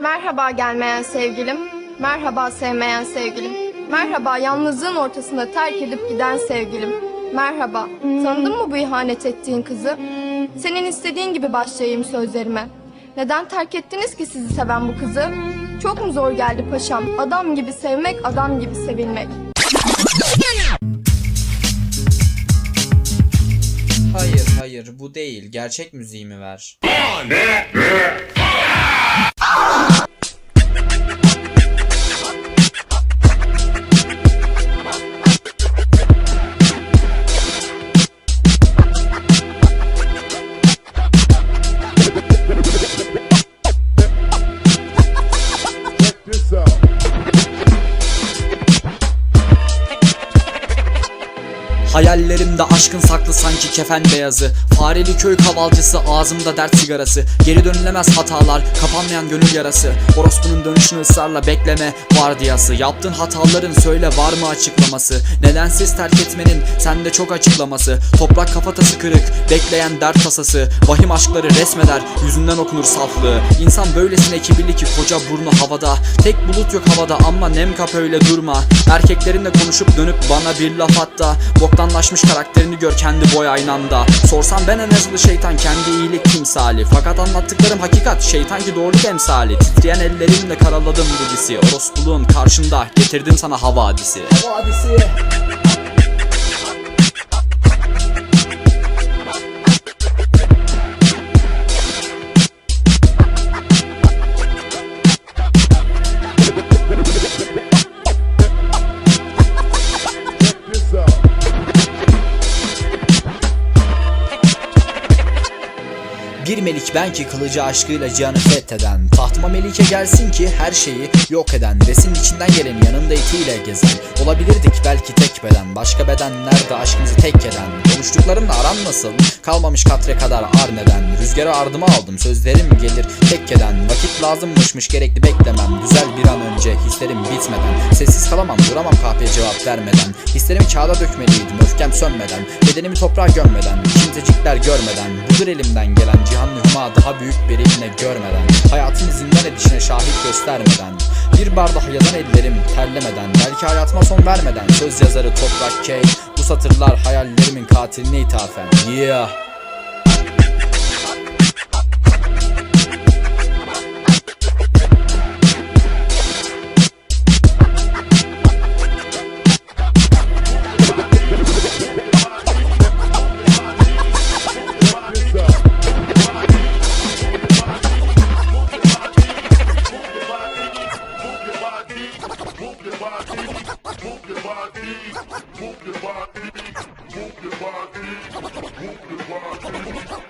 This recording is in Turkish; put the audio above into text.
Merhaba gelmeyen sevgilim, merhaba sevmeyen sevgilim, merhaba yalnızlığın ortasında terk edip giden sevgilim, merhaba. Tanıdın mı bu ihanet ettiğin kızı? Senin istediğin gibi başlayayım sözlerime. Neden terk ettiniz ki sizi seven bu kızı? Çok mu zor geldi paşam? Adam gibi sevmek, adam gibi sevilmek. Hayır hayır bu değil. Gerçek müziğimi ver. Hayallerimde aşkın saklı sanki kefen beyazı. Fareli köy kavalcısı ağzımda dert sigarası. Geri dönülemez hatalar kapanmayan gönül yarası. Orospunun dönüşünü ısrarla bekleme vardiyası. Yaptığın hataların söyle var mı açıklaması? Nedensiz terk etmenin sende çok açıklaması. Toprak kafatası kırık bekleyen dert tasası. Vahim aşkları resmeder yüzünden okunur saflığı. İnsan böylesine kibirli ki koca burnu havada. Tek bulut yok havada ama nem kap öyle durma. Erkeklerinle konuşup dönüp bana bir laf hatta Boktanlaşmış karakterini gör kendi boy aynanda. Sorsam ben en azılı şeytan kendi iyilik timsali. Fakat anlattıklarım hakikat şeytan ki doğruluk emsali Titreyen ellerimle karaladım bu disi. Orospuluğun karşında getirdim sana havadisi. Havadisi Bir melik ben ki kılıcı aşkıyla cihanı fetheden. Tahtıma melike gelsin ki her şeyi yok eden Resim içinden gelen yanında etiyle gezen. Olabilirdik belki tek beden Başka bedenlerde aşkımızı tek eden? Konuştuklarımla aran nasıl? Kalmamış katre kadar ar neden? Rüzgarı ardıma aldım sözlerim gelir tekkeden Vakit lazımmışmış gerekli beklemem. Güzel bir an önce hislerim bitmeden. Sessiz kalamam duramam kahpeye cevap vermeden. Hislerimi kağıda dökmeliydim öfkem sönmeden. Bedenimi toprağa gömmeden Kimsecikler görmeden Budur elimden gelen cihanlı hüma daha büyük bir eline görmeden Hayatın zindan edişine şahit göstermeden Bir bardak yazan ellerim terlemeden Belki hayatıma son vermeden Söz yazarı toprak key Bu satırlar hayallerimin katiline ithafen. Yeah Ha ha ha!